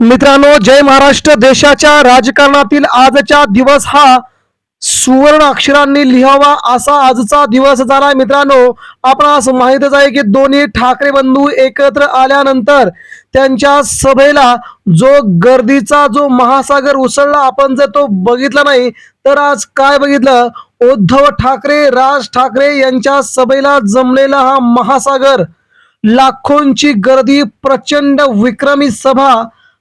मित्रांनो जय महाराष्ट्र. देशाच्या राजकारणातील आजचा दिवस हा सुवर्ण अक्षरांनी लिहावा असा आजचा दिवस झाला मित्रांनो आपणास माहितच आहे की दोन्ही ठाकरे बंधू एकत्र आल्यानंतर त्यांच्या सभेला जो गर्दीचा जो महासागर उसळला आपण जर तो बघितला नाही तर आज काय बघितलं? उद्धव ठाकरे राज ठाकरे यांच्या सभेला जमलेला हा महासागर. लाखोंची गर्दी प्रचंड विक्रमी सभा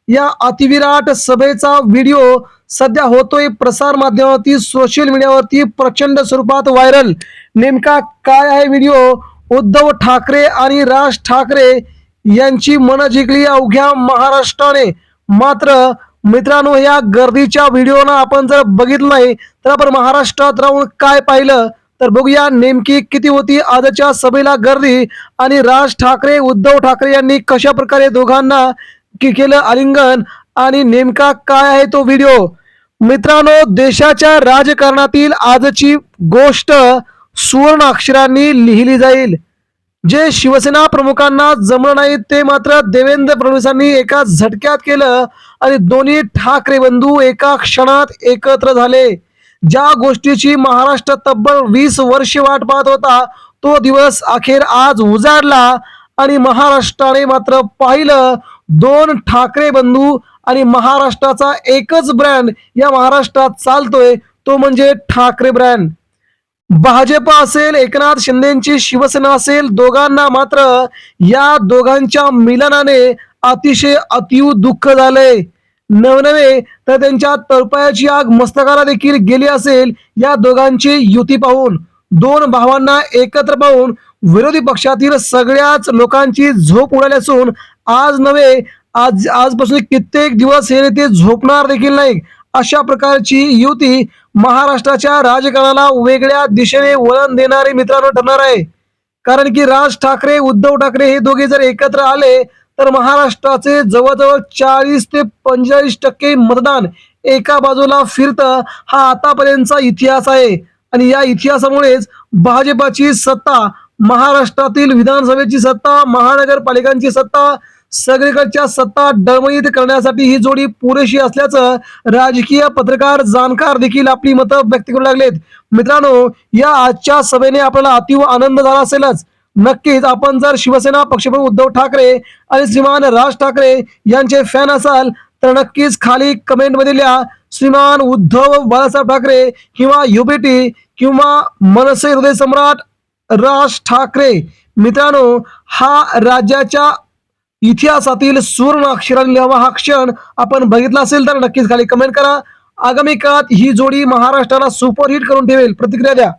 या अतिविराट सभेचा व्हिडिओ सध्या होतोय प्रसार माध्यमावरती सोशल मीडियावरती प्रचंड स्वरूपात व्हायरल नेमका काय आहे व्हिडिओ? उद्धव ठाकरे आणि राज ठाकरे यांची मन जिंकली अवघ्या महाराष्ट्राने. मात्र मित्रांनो या गर्दीच्या व्हिडिओना आपण जर बघितलं नाही तर आपण महाराष्ट्रात राहून काय पाहिलं? तर बघूया नेमकी किती होती आजच्या सभेला गर्दी आणि राज ठाकरे उद्धव ठाकरे यांनी कशा प्रकारे दोघांना की केलं आलिंगन. आणि नेमका काय आहे तो व्हिडिओ मित्रांनो देशाच्या राजकारणातील आजची गोष्ट सुवर्ण अक्षरांनी लिहिली जाईल. जे शिवसेना प्रमुखांना जमलं नाही ते मात्र देवेंद्र फडणवीसांनी एका झटक्यात केलं आणि दोन्ही ठाकरे बंधू एका क्षणात एकत्र झाले. ज्या गोष्टीची महाराष्ट्र तब्बल वीस वर्ष वाट पाहत होता तो दिवस अखेर आज उजाडला आणि महाराष्ट्राने मात्र पाहिलं दोन ठाकरे बंधू आणि महाराष्ट्राचा एकच ब्रँड या महाराष्ट्रात चालतोय तो म्हणजे ठाकरे ब्रँड भाजप असेल एकनाथ शिंदेची शिवसेना असेल दोघांना मात्र या दोघांच्या मिलनाने अतिशय अतिव दुःख झालंय. नवनवे तर त्यांच्या तळपायाची आग मस्तकाला देखील गेली असेल या दोघांची युती पाहून. दोन भावांना एकत्र पाहून विरोधी पक्षातील सगळ्याच लोकांची झोप उडाली असून आज नव्हे आज आजपासून कित्येक दिवस हे ते झोपणार देखील नाही अशा प्रकारची युती महाराष्ट्राच्या राजकारणाला वेगळ्या दिशेने वळण देणारे मित्रांनो ठरणार आहे. कारण की राज ठाकरे उद्धव ठाकरे हे दोघे जर एकत्र आले तर महाराष्ट्राचे जवळजवळ चाळीस ते पंचेचाळीस टक्के मतदान एका बाजूला फिरतं हा आतापर्यंतचा इतिहास आहे. आणि या इतिहासामुळेच भाजपाची सत्ता महाराष्ट्रातील विधानसभेची सत्ता महानगरपालिकांची सत्ता सगळीकडच्या सत्ता डळमळीत करण्यासाठी ही जोडी पुरेशी असल्याचं राजकीय पत्रकार जाणकार देखील आपली मतं व्यक्त करू लागलेत. मित्रांनो या आजच्या सभेने आपल्याला अतिव आनंद झाला असेलच. नक्कीच आपण जर शिवसेना पक्षप्रमुख उद्धव ठाकरे आणि श्रीमान राज ठाकरे यांचे फॅन असाल तर नक्कीच खाली कमेंटमध्ये लिहा श्रीमान उद्धव बाळासाहेब ठाकरे किंवा युबीटी किंवा मनसे हृदय सम्राट राज ठाकरे. मित्रांनो हा राज्याच्या इतिहासातील सुवर्ण अक्षरांनी लिहावा हा क्षण आपण बघितला असेल तर नक्कीच खाली कमेंट करा. आगामी काळात ही जोडी महाराष्ट्राला सुपरहिट करून ठेवेल. प्रतिक्रिया द्या.